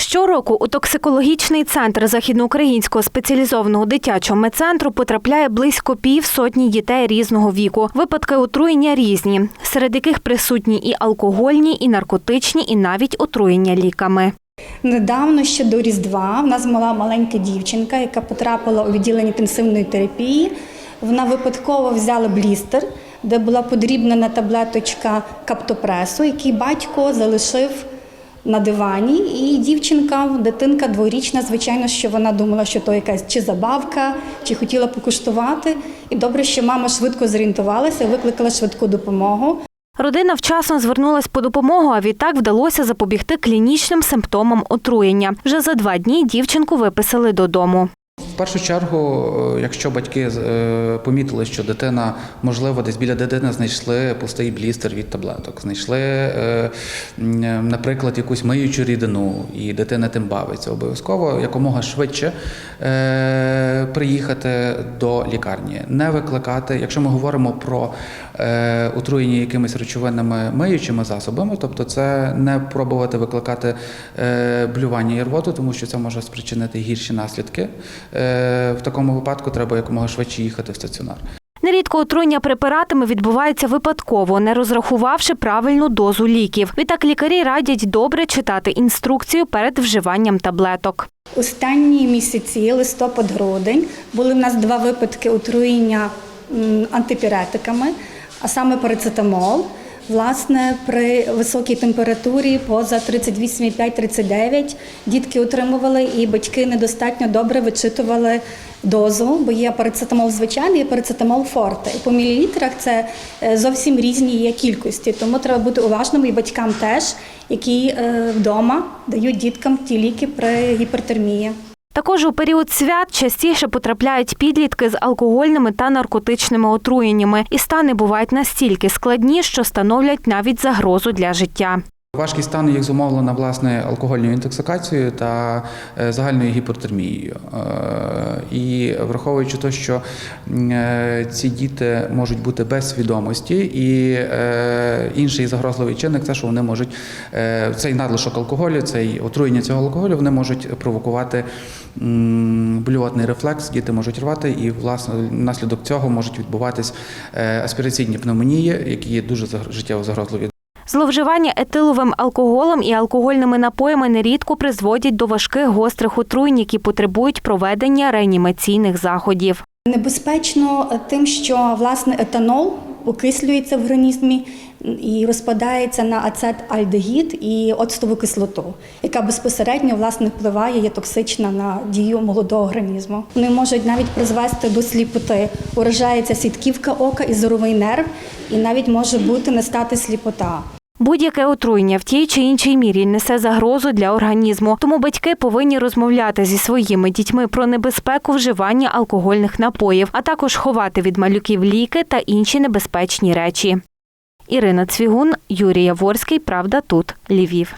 Щороку у токсикологічний центр західноукраїнського спеціалізованого дитячого медцентру потрапляє близько півсотні дітей різного віку. Випадки отруєння різні, серед яких присутні і алкогольні, і наркотичні, і навіть отруєння ліками. Недавно ще до Різдва в нас була маленька дівчинка, яка потрапила у відділення інтенсивної терапії. Вона випадково взяла блістер, де була подрібнена таблеточка каптопресу, який батько залишив на дивані. І дівчинка, дитинка дворічна, звичайно, що вона думала, що то якась чи забавка, чи хотіла покуштувати. І добре, що мама швидко зорієнтувалася, викликала швидку допомогу. Родина вчасно звернулась по допомогу, а відтак вдалося запобігти клінічним симптомам отруєння. Вже за два дні дівчинку виписали додому. Першу чергу, е, якщо батьки е, помітили, що дитина, можливо, десь біля дитини знайшли пустий блістер від таблеток, знайшли, е, наприклад, якусь миючу рідину, і дитина тим бавиться, обов'язково якомога швидше приїхати до лікарні, не викликати, якщо ми говоримо про отруєння якимись речовинами миючими засобами, тобто це не пробувати викликати блювання і рвоту, тому що це може спричинити гірші наслідки. В такому випадку треба якомога швидше їхати в стаціонар. Нерідко отруєння препаратами відбувається випадково, не розрахувавши правильну дозу ліків. Відтак лікарі радять добре читати інструкцію перед вживанням таблеток. Останні місяці, листопад-грудень, були в нас два випадки отруєння антипіретиками, а саме парацетамол. Власне, при високій температурі поза 38,5-39 дітки отримували і батьки недостатньо добре вичитували дозу, бо є парацетамол звичайний, є парацетамол форте. І по мілілітрах це е, зовсім різні є кількості, тому треба бути уважним і батькам теж, які е, вдома дають діткам ті ліки при гіпертермії. Також у період свят частіше потрапляють підлітки з алкогольними та наркотичними отруєннями, і стани бувають настільки складні, що становлять навіть загрозу для життя. Важкість стану їх зумовлена власне алкогольною інтоксикацією та е, загальною гіпертермією. І враховуючи те, що е, ці діти можуть бути без свідомості, і е, інший загрозливий чинник це, що вони можуть е, цей надлишок алкоголю, цей отруєння цього алкоголю, вони можуть провокувати м, блювотний рефлекс, діти можуть рвати, і власне внаслідок цього можуть відбуватись аспіраційні пневмонії, які є дуже життєво загрозливі Зловживання етиловим алкоголем і алкогольними напоями нерідко призводять до важких гострих отруєнь, які потребують проведення реанімаційних заходів. Небезпечно тим, що власне етанол окислюється в організмі і розпадається на ацетальдегід і оцтову кислоту, яка безпосередньо власне впливає, є токсична на дію молодого організму. Вони можуть навіть призвести до сліпоти. Уражається сітківка ока і зоровий нерв, і навіть може бути не стати сліпота. Будь-яке отруєння в тій чи іншій мірі несе загрозу для організму, тому батьки повинні розмовляти зі своїми дітьми про небезпеку вживання алкогольних напоїв, а також ховати від малюків ліки та інші небезпечні речі. Ірина Цвігун, Юрій Яворський. Правда тут. Львів.